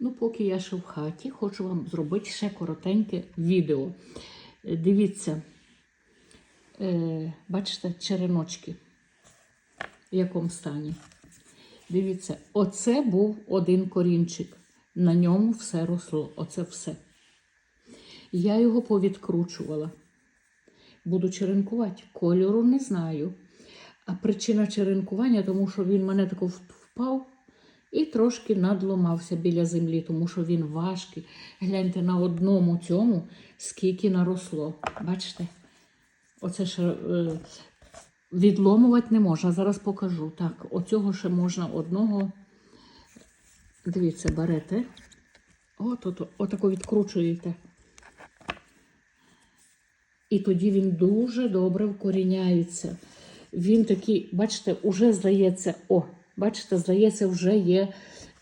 Ну, поки я ще в хаті, хочу вам зробити ще коротеньке відео. Е, Дивіться, е, бачите, череночки в якому стані. Дивіться, оце був один корінчик. На ньому все росло. Оце все. Я його повідкручувала. Буду черенкувати. Кольору не знаю. А причина черенкування, тому що він мене тако впав і трошки надломався біля землі, тому що він важкий. Гляньте на одному цьому, скільки наросло. Бачите? Оце ще відломувати не можна. Зараз покажу. Так, оцього ще можна одного. Дивіться, берете. От, от, отако відкручуєте. І тоді він дуже добре вкоріняється. Він такий, бачите, уже здається, о, бачите, здається, вже є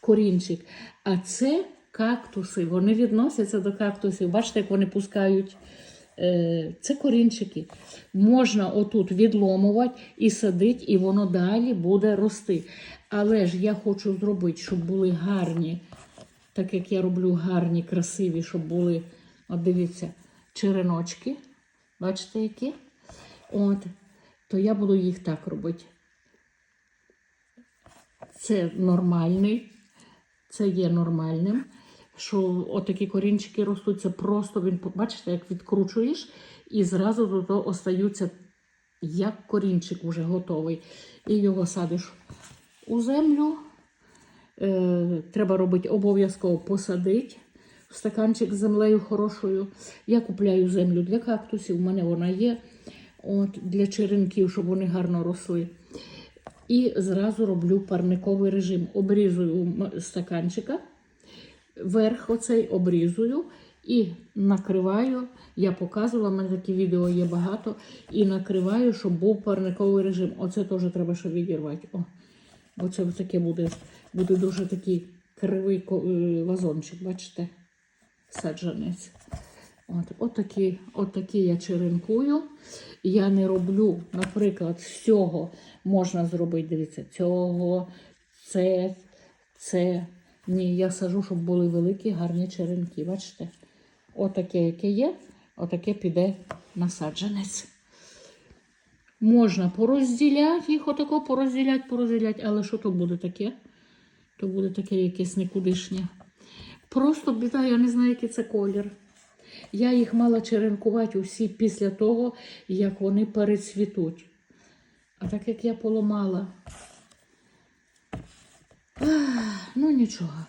корінчик. А це кактуси, вони відносяться до кактусів. Бачите, як вони пускають. Е, Це корінчики. Можна отут відломувати і садити, і воно далі буде рости. Але ж я хочу зробити, щоб були гарні, так як я роблю гарні, красиві, щоб були, от дивіться, череночки. Бачите, які? От, то я буду їх так робити. Це нормальний, це є нормальним. Що отакі корінчики ростуть, це просто він, бачите, як відкручуєш, і зразу до того остаються, як корінчик уже готовий. І його садиш у землю. Е, треба робити обов'язково посадити в стаканчик з землею хорошою. Я купляю землю для кактусів, у мене вона є. От, для черенків, щоб вони гарно росли. І зразу роблю парниковий режим. Обрізую стаканчика, верх оцей обрізую і накриваю. Я показувала, в мене такі відео є багато. І накриваю, щоб був парниковий режим. Оце теж треба ще відірвати. О, бо це таке буде, буде дуже такий кривий е, вазончик, бачите? Саджанець. От, отакі, отакі я черенкую. Я не роблю, наприклад, з цього можна зробити, дивіться, цього, це, це. Ні, я сажу, щоб були великі, гарні черенки. Бачите? Отаке, яке є, отаке піде насадженець. Можна порозділяти їх, отако порозділяти, порозділяти, але що то буде таке? То буде таке якесь никудишнє. Просто біда, я не знаю, який це колір. Я їх мала черенкувати усі після того, як вони перецвітуть. А так як я поламала, ну нічого.